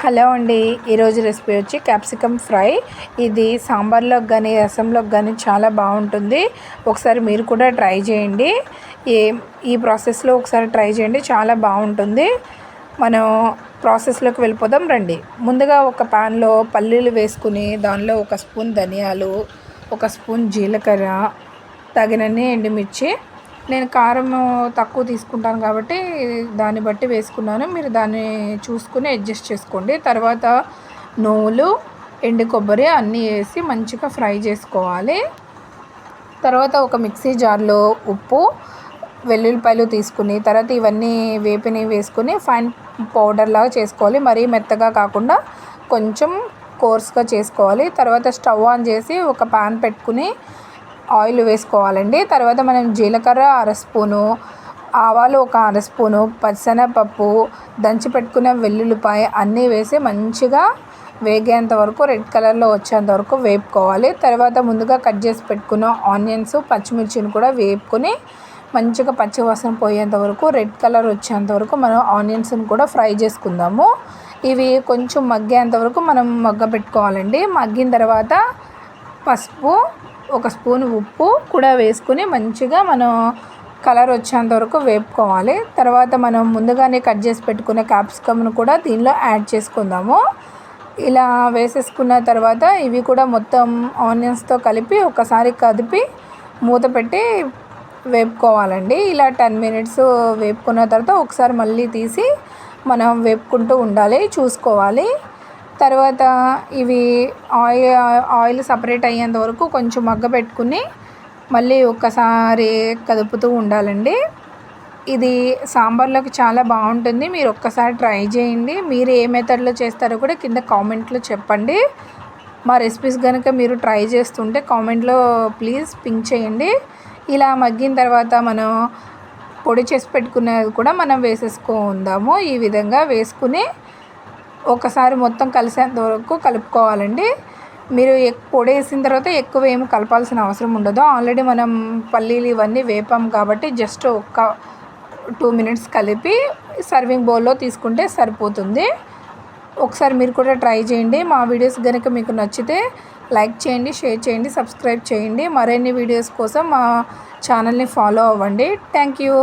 Hello అండి. ఈరోజు recipe వచ్చి క్యాప్సికమ్ ఫ్రై. ఇది సాంబార్లోకి కానీ రసంలోకి కానీ చాలా బాగుంటుంది. ఒకసారి మీరు కూడా ట్రై చేయండి. ఏ ఈ ప్రాసెస్లో ఒకసారి ట్రై చేయండి. చాలా బాగుంటుంది. మనం ప్రాసెస్లోకి వెళ్ళిపోదాం రండి. ముందుగా ఒక ప్యాన్లో పల్లీలు వేసుకుని దానిలో ఒక స్పూన్ ధనియాలు ఒక స్పూన్ జీలకర్ర తగినన్ని ఎండుమిర్చి నేను కారం తక్కువ తీసుకుంటాను కాబట్టి దాన్ని బట్టి వేసుకున్నాను. మీరు దాన్ని చూసుకుని అడ్జస్ట్ చేసుకోండి. తర్వాత నువ్వులు ఎండు కొబ్బరి అన్నీ వేసి మంచిగా ఫ్రై చేసుకోవాలి. తర్వాత ఒక మిక్సీ జార్లో ఉప్పు వెల్లుల్లిపాయలు తీసుకుని తర్వాత ఇవన్నీ వేపిని వేసుకుని ఫైన్ పౌడర్ లాగా చేసుకోవాలి. మరీ మెత్తగా కాకుండా కొంచెం కోర్స్గా చేసుకోవాలి. తర్వాత స్టవ్ ఆన్ చేసి ఒక పాన్ పెట్టుకుని ఆయిల్ వేసుకోవాలండి. తర్వాత మనం జీలకర్ర అర స్పూను ఆవాలు ఒక అర స్పూను పచ్చనపప్పు దంచి పెట్టుకున్న వెల్లుల్లిపాయ అన్నీ వేసి మంచిగా వేగేంత వరకు రెడ్ కలర్లో వచ్చేంత వరకు వేపుకోవాలి. తర్వాత ముందుగా కట్ చేసి పెట్టుకున్న ఆనియన్స్ పచ్చిమిర్చిని కూడా వేపుకొని మంచిగా పచ్చివాసన పోయేంత వరకు రెడ్ కలర్ వచ్చేంత వరకు మనం ఆనియన్స్ని కూడా ఫ్రై చేసుకుందాము. ఇవి కొంచెం మగ్గేంత వరకు మనం మగ్గ పెట్టుకోవాలండి. మగ్గిన తర్వాత పసుపు ఒక స్పూన్ ఉప్పు కూడా వేసుకుని మంచిగా మనం కలర్ వచ్చేంత వరకు వేపుకోవాలి. తర్వాత మనం ముందుగానే కట్ చేసి పెట్టుకున్న క్యాప్సికమ్ను కూడా దీనిలో యాడ్ చేసుకుందాము. ఇలా వేసేసుకున్న తర్వాత ఇవి కూడా మొత్తం ఆనియన్స్తో కలిపి ఒకసారి కదిపి మూత పెట్టి వేపుకోవాలండి. ఇలా టెన్ మినిట్స్ వేపుకున్న తర్వాత ఒకసారి మళ్ళీ తీసి మనం వేపుకుంటూ ఉండాలి చూసుకోవాలి. తర్వాత ఇవి ఆయిల్ ఆయిల్ సపరేట్ అయ్యేంత వరకు కొంచెం మగ్గ పెట్టుకుని మళ్ళీ ఒక్కసారి కదుపుతూ ఉండాలండి. ఇది సాంబార్లోకి చాలా బాగుంటుంది. మీరు ఒక్కసారి ట్రై చేయండి. మీరు ఏ మెథడ్లో చేస్తారో కూడా కింద కామెంట్లో చెప్పండి. మా రెసిపీస్ కనుక మీరు ట్రై చేస్తుంటే కామెంట్లో ప్లీజ్ పింక్ చేయండి. ఇలా మగ్గిన తర్వాత మనం పొడి చేసి పెట్టుకునేది కూడా మనం వేసేసుకుందాము. ఈ విధంగా వేసుకుని ఒకసారి మొత్తం కలిసేంత వరకు కలుపుకోవాలండి. మీరు పొడి వేసిన తర్వాత ఎక్కువ ఏమి కలపాల్సిన అవసరం ఉండదు. ఆల్రెడీ మనం పల్లీలు ఇవన్నీ వేపాం కాబట్టి జస్ట్ ఒక టూ మినిట్స్ కలిపి సర్వింగ్ బౌల్లో తీసుకుంటే సరిపోతుంది. ఒకసారి మీరు కూడా ట్రై చేయండి. మా వీడియోస్ కనుక మీకు నచ్చితే లైక్ చేయండి షేర్ చేయండి సబ్స్క్రైబ్ చేయండి. మరిన్ని వీడియోస్ కోసం మా ఛానల్ని ఫాలో అవ్వండి. Thank you.